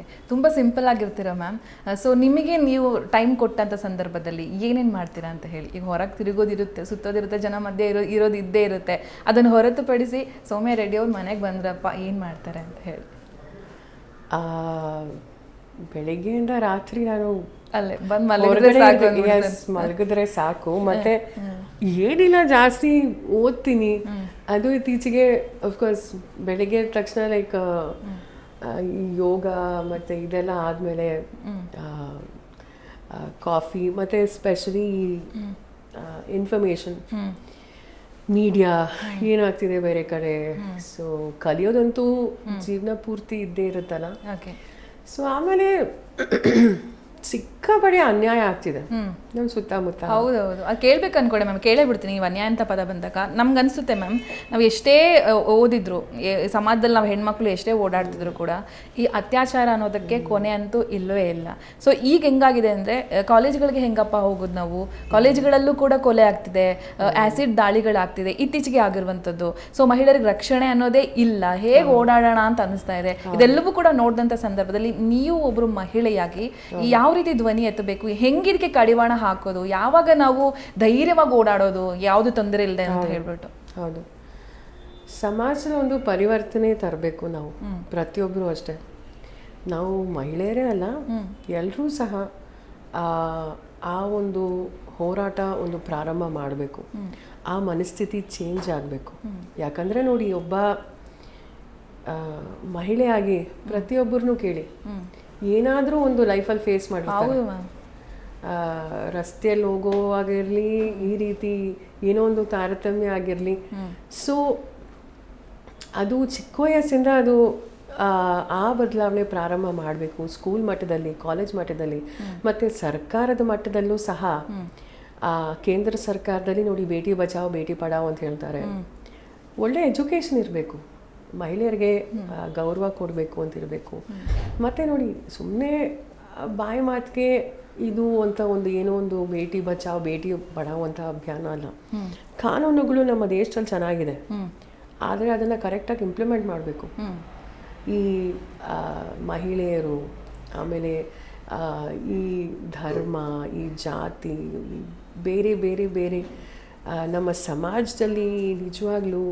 Okay ತುಂಬ simple ಆಗಿರ್ತೀರ ma'am? So ನಿಮಗೆ ನೀವು ಟೈಮ್ ಕೊಟ್ಟಂಥ ಸಂದರ್ಭದಲ್ಲಿ ಏನೇನು ಮಾಡ್ತೀರಾ ಅಂತ ಹೇಳಿ. ಈಗ ಹೊರಗೆ ತಿರುಗೋದಿರುತ್ತೆ ಸುತ್ತೋದಿರುತ್ತೆ ಜನ ಮಧ್ಯೆ ಇರೋ ಇರೋದು ಇದ್ದೇ ಇರುತ್ತೆ. ಅದನ್ನು ಹೊರತುಪಡಿಸಿ ಸೌಮ್ಯ ರೆಡ್ಡಿ ಅವ್ರು ಮನೆಗೆ ಬಂದ್ರಪ್ಪ ಏನು ಮಾಡ್ತಾರೆ ಅಂತ ಹೇಳಿ. ಆ, ಬೆಳಿಗ್ಗೆಯಿಂದ ರಾತ್ರಿ ನಾನು ಅಲ್ಲೇ ಬಂದು ಮಲಗಿದ್ರೆ ಸಾಕು ಮತ್ತೆ ಏನಿಲ್ಲ ಜಾಸ್ತಿ ಓದ್ತೀನಿ. ಅದು ಇತ್ತೀಚೆಗೆ ಅಫ್ಕೋರ್ಸ್ ಬೆಳಿಗ್ಗೆ ತಕ್ಷಣ ಲೈಕ್ ಯೋಗ ಮತ್ತು ಇದೆಲ್ಲ ಆದಮೇಲೆ ಕಾಫಿ ಮತ್ತು ಸ್ಪೆಷಲಿ ಇನ್ಫಾರ್ಮೇಷನ್. ಮೀಡಿಯಾ ಏನಾಗ್ತಿದೆ ಬೇರೆ ಕಡೆ? ಸೊ ಕಲಿಯೋದಂತೂ ಜೀವನ ಪೂರ್ತಿ ಇದ್ದೇ ಇರುತ್ತಲ್ಲ? ಓಕೆ ಸೊ ಆಮೇಲೆ ಸಿಕ್ಕಾಪಡೆ ಅನ್ಯಾಯ ಆಗ್ತಿದೆ. ನಮ್ಮ ಸುತ್ತಮುತ್ತ. ಹೌದೌದು. ಅದು ಕೇಳ್ಬೇಕು ಅನ್ಕೊಂಡೆ ಮ್ಯಾಮ್. ಕೇಳೇ ಬಿಡ್ತೀನಿ ನೀವು ಅನ್ಯಾಯ ಅಂತ ಪದ ಬಂದಾಗ. ನಮ್ಗೆ ಅನಿಸುತ್ತೆ ಮ್ಯಾಮ್ ನಾವು ಎಷ್ಟೇ ಓದಿದ್ರು ಸಮಾಜದಲ್ಲಿ ನಾವು ಹೆಣ್ಮಕ್ಳು ಎಷ್ಟೇ ಓಡಾಡ್ತಿದ್ರು ಕೂಡ ಈ ಅತ್ಯಾಚಾರ ಅನ್ನೋದಕ್ಕೆ ಕೊನೆ ಅಂತೂ ಇಲ್ಲವೇ ಇಲ್ಲ. ಸೊ ಈಗ ಹೆಂಗಾಗಿದೆ ಅಂದರೆ ಕಾಲೇಜ್ಗಳಿಗೆ ಹೆಂಗಪ್ಪ ಹೋಗೋದು ನಾವು? ಕಾಲೇಜ್ಗಳಲ್ಲೂ ಕೂಡ ಕೊಲೆ ಆಗ್ತಿದೆ ಆ್ಯಸಿಡ್ ದಾಳಿಗಳಾಗ್ತಿದೆ ಇತ್ತೀಚೆಗೆ ಆಗಿರುವಂಥದ್ದು. ಸೊ ಮಹಿಳೆಯರಿಗೆ ರಕ್ಷಣೆ ಅನ್ನೋದೇ ಇಲ್ಲ. ಹೇಗೆ ಓಡಾಡೋಣ ಅಂತ ಅನಿಸ್ತಾ ಇದೆ. ಇದೆಲ್ಲವೂ ಕೂಡ ನೋಡಿದಂಥ ಸಂದರ್ಭದಲ್ಲಿ ನೀವು ಒಬ್ಬರು ಮಹಿಳೆಯಾಗಿ ಯಾವ ರೀತಿ ಧ್ವನಿ ಎತ್ತಬೇಕು? ಹೆಂಗಿದಕ್ಕೆ ಕಡಿವಾಣ ಹಾಕೋದು? ಯಾವಾಗ ನಾವು ಧೈರ್ಯವಾಗಿ ಓಡಾಡೋದು? ಯಾವುದು ತೊಂದರೆ ಇಲ್ಲದೆ ಅಂತ ಹೇಳ್ಬಿಟ್ಟು. ಹೌದು. ಸಮಾಜದ ಒಂದು ಪರಿವರ್ತನೆ ತರಬೇಕು ನಾವು. ಪ್ರತಿಯೊಬ್ಬರು ಅಷ್ಟೇ. ನಾವು ಮಹಿಳೆಯರೇ ಅಲ್ಲ ಎಲ್ಲರೂ ಸಹ ಆ ಆ ಒಂದು ಹೋರಾಟ ಒಂದು ಪ್ರಾರಂಭ ಮಾಡಬೇಕು. ಆ ಮನಸ್ಥಿತಿ ಚೇಂಜ್ ಆಗಬೇಕು. ಯಾಕಂದರೆ ನೋಡಿ ಒಬ್ಬ ಮಹಿಳೆಯಾಗಿ ಪ್ರತಿಯೊಬ್ಬರನ್ನು ಕೇಳಿ. ಏನಾದರೂ ಒಂದು ಲೈಫಲ್ಲಿ ಫೇಸ್ ಮಾಡಿರ್ತಾರೆ. ಹೌದು ಮ್ಯಾಮ್ ರಸ್ತೆಯಲ್ಲಿ ಹೋಗೋವಾಗಿರಲಿ ಈ ರೀತಿ ಏನೋ ಒಂದು ತಾರತಮ್ಯ ಆಗಿರಲಿ. ಸೊ ಅದು ಚಿಕ್ಕ ವಯಸ್ಸಿಂದ ಅದು ಆ, ಬದಲಾವಣೆ ಪ್ರಾರಂಭ ಮಾಡಬೇಕು. ಸ್ಕೂಲ್ ಮಟ್ಟದಲ್ಲಿ ಕಾಲೇಜ್ ಮಟ್ಟದಲ್ಲಿ ಮತ್ತು ಸರ್ಕಾರದ ಮಟ್ಟದಲ್ಲೂ ಸಹ ಆ, ಕೇಂದ್ರ ಸರ್ಕಾರದಲ್ಲಿ ನೋಡಿ ಬೇಟಿ ಬಚಾವ್ ಬೇಟಿ ಪಡಾವ್ ಅಂತ ಹೇಳ್ತಾರೆ. ಒಳ್ಳೆ ಎಜುಕೇಷನ್ ಇರಬೇಕು. ಮಹಿಳೆಯರಿಗೆ ಗೌರವ ಕೊಡಬೇಕು ಅಂತ ಇರಬೇಕು. ಮತ್ತು ನೋಡಿ ಸುಮ್ಮನೆ ಬಾಯಿ ಮಾತಿಗೆ ಇದು ಅಂತ ಒಂದು ಏನೋ ಒಂದು ಬೇಟಿ ಬಚಾವ್, ಬೇಟಿ ಪಡಾವ್ ಅಂತ ಅಭಿಯಾನ ಅಲ್ಲ. ಕಾನೂನುಗಳು ನಮ್ಮ ದೇಶದಲ್ಲಿ ಚೆನ್ನಾಗಿದೆ. ಆದರೆ ಅದನ್ನು ಕರೆಕ್ಟಾಗಿ ಇಂಪ್ಲಿಮೆಂಟ್ ಮಾಡಬೇಕು. ಈ ಮಹಿಳೆಯರು, ಆಮೇಲೆ ಈ ಧರ್ಮ, ಈ ಜಾತಿ ಬೇರೆ ಬೇರೆ ಬೇರೆ ನಮ್ಮ ಸಮಾಜದಲ್ಲಿ ನಿಜವಾಗ್ಲೂ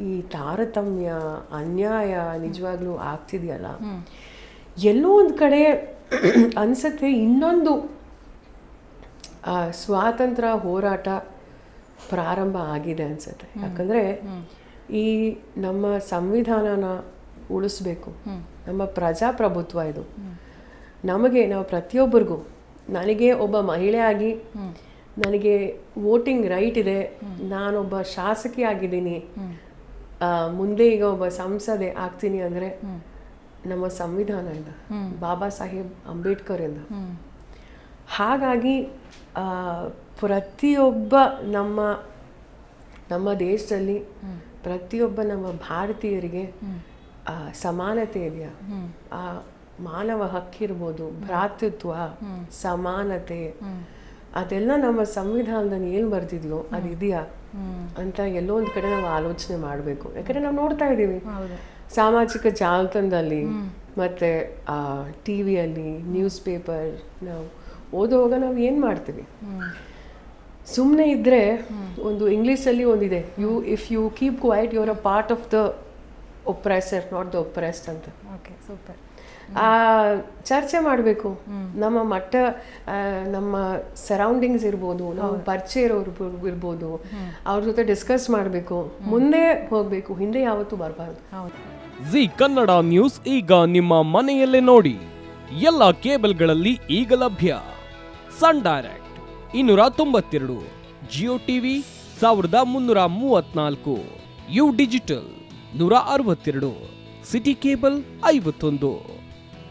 ಈ ತಾರತಮ್ಯ ಅನ್ಯಾಯ ನಿಜವಾಗ್ಲೂ ಆಗ್ತಿದೆಯಲ್ಲ? ಎಲ್ಲೋ ಒಂದು ಕಡೆ ಅನ್ಸತ್ತೆ ಇನ್ನೊಂದು ಆ, ಸ್ವಾತಂತ್ರ್ಯ ಹೋರಾಟ ಪ್ರಾರಂಭ ಆಗಿದೆ ಅನ್ಸುತ್ತೆ. ಯಾಕಂದರೆ ಈ ನಮ್ಮ ಸಂವಿಧಾನನ ಉಳಿಸ್ಬೇಕು. ನಮ್ಮ ಪ್ರಜಾಪ್ರಭುತ್ವ ಇದು. ನಮಗೆ ನಾವು ಪ್ರತಿಯೊಬ್ಬರಿಗೂ ನನಗೆ ಒಬ್ಬ ಮಹಿಳೆಯಾಗಿ ನನಗೆ ವೋಟಿಂಗ್ ರೈಟ್ ಇದೆ. ನಾನೊಬ್ಬ ಶಾಸಕಿ ಆಗಿದ್ದೀನಿ. ಮುಂದೆ ಈಗ ಒಬ್ಬ ಸಂಸದೆ ಆಗ್ತೀನಿ ಅಂದರೆ ನಮ್ಮ ಸಂವಿಧಾನದಿಂದ ಬಾಬಾ ಸಾಹೇಬ್ ಅಂಬೇಡ್ಕರ್ ಇಂದ. ಹಾಗಾಗಿ ಪ್ರತಿಯೊಬ್ಬ ನಮ್ಮ ನಮ್ಮ ದೇಶದಲ್ಲಿ ಪ್ರತಿಯೊಬ್ಬ ನಮ್ಮ ಭಾರತೀಯರಿಗೆ ಸಮಾನತೆ ಇದೆಯಾ? ಆ ಮಾನವ ಹಕ್ಕಿರ್ಬೋದು ಭ್ರಾತೃತ್ವ ಸಮಾನತೆ ಅದೆಲ್ಲ ನಮ್ಮ ಸಂವಿಧಾನದಲ್ಲಿ ಏನು ಬರ್ತಿದ್ಯೋ ಅದು ಇದೆಯಾ ಅಂತ ಎಲ್ಲೋ ಒಂದು ಕಡೆ ನಾವು ಆಲೋಚನೆ ಮಾಡಬೇಕು. ಯಾಕಂದರೆ ನಾವು ನೋಡ್ತಾ ಇದ್ದೀವಿ. ಸಾಮಾಜಿಕ ಜಾಲತಾಣದಲ್ಲಿ ಮತ್ತು ಟಿ ವಿಯಲ್ಲಿ ನ್ಯೂಸ್ ಪೇಪರ್ ನಾವು ಓದೋವಾಗ ನಾವು ಏನು ಮಾಡ್ತೀವಿ? ಸುಮ್ಮನೆ ಇದ್ದರೆ ಒಂದು ಇಂಗ್ಲೀಷಲ್ಲಿ ಒಂದಿದೆ you if you keep quiet you're a part of the oppressor not the oppressed ಅಂತ. ಓಕೆ ಸೂಪರ್ ಆ ಚರ್ಚೆ ಮಾಡಬೇಕು. ನಮ್ಮ ಮಟ್ಟ ನಮ್ಮ ಸರೌಂಡಿಂಗ್ಸ್ ಇರ್ಬೋದು ನಮ್ಮ ಪರಿಚಯ ಇರೋರು ಇರ್ಬೋ- ಇರ್ಬೋದು. ಅವ್ರ ಜೊತೆ ಡಿಸ್ಕಸ್ ಮಾಡಬೇಕು. ಮುಂದೆ ಹೋಗಬೇಕು ಹಿಂದೆ ಯಾವತ್ತೂ ಬರಬಾರ್ದು. ಜಿ ಕನ್ನಡ ನ್ಯೂಸ್ ಈಗ ನಿಮ್ಮ ಮನೆಯಲ್ಲೇ ನೋಡಿ. ಎಲ್ಲ ಕೇಬಲ್ಗಳಲ್ಲಿ ಈಗ ಲಭ್ಯ. ಸನ್ ಡೈರೆಕ್ಟ್ ಇನ್ನೂರ ತೊಂಬತ್ತೆರಡು. ಜಿಯೋ ಟಿವಿ ಸಾವಿರದ ಮುನ್ನೂರ ಮೂವತ್ನಾಲ್ಕು. ಯು ಡಿಜಿಟಲ್ ನೂರ ಅರವತ್ತೆರಡು. ಸಿಟಿ ಕೇಬಲ್ ಐವತ್ತೊಂದು.